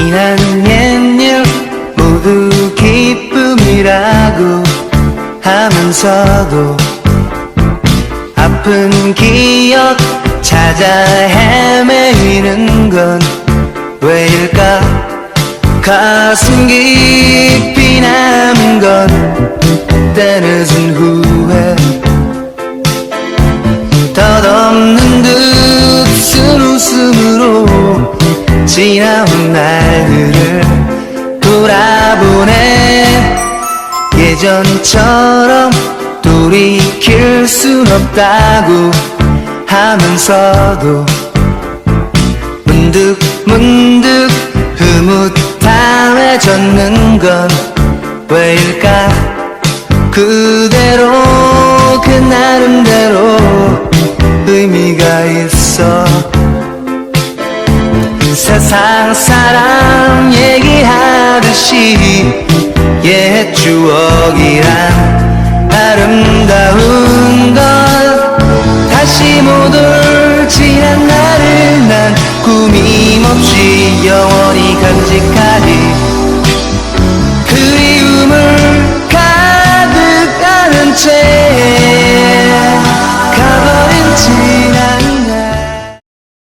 지난 옛일 모두 기쁨이라고 하면서도 아픈 기억 찾아 헤매이는 건 왜일까? 가슴 깊이 남은 건 때늦은 후회 지나온 날들을 돌아보네. 예전처럼 돌이킬 순 없다고 하면서도 문득 문득 흐뭇함해졌는 건 왜일까? 그대로 그 나름대로 의미가 있어 세상 사랑 얘기하듯이 옛 추억이란 아름다운 것 다시 못 올지 않나를 난 꾸밈 없이 영원히 간직하리.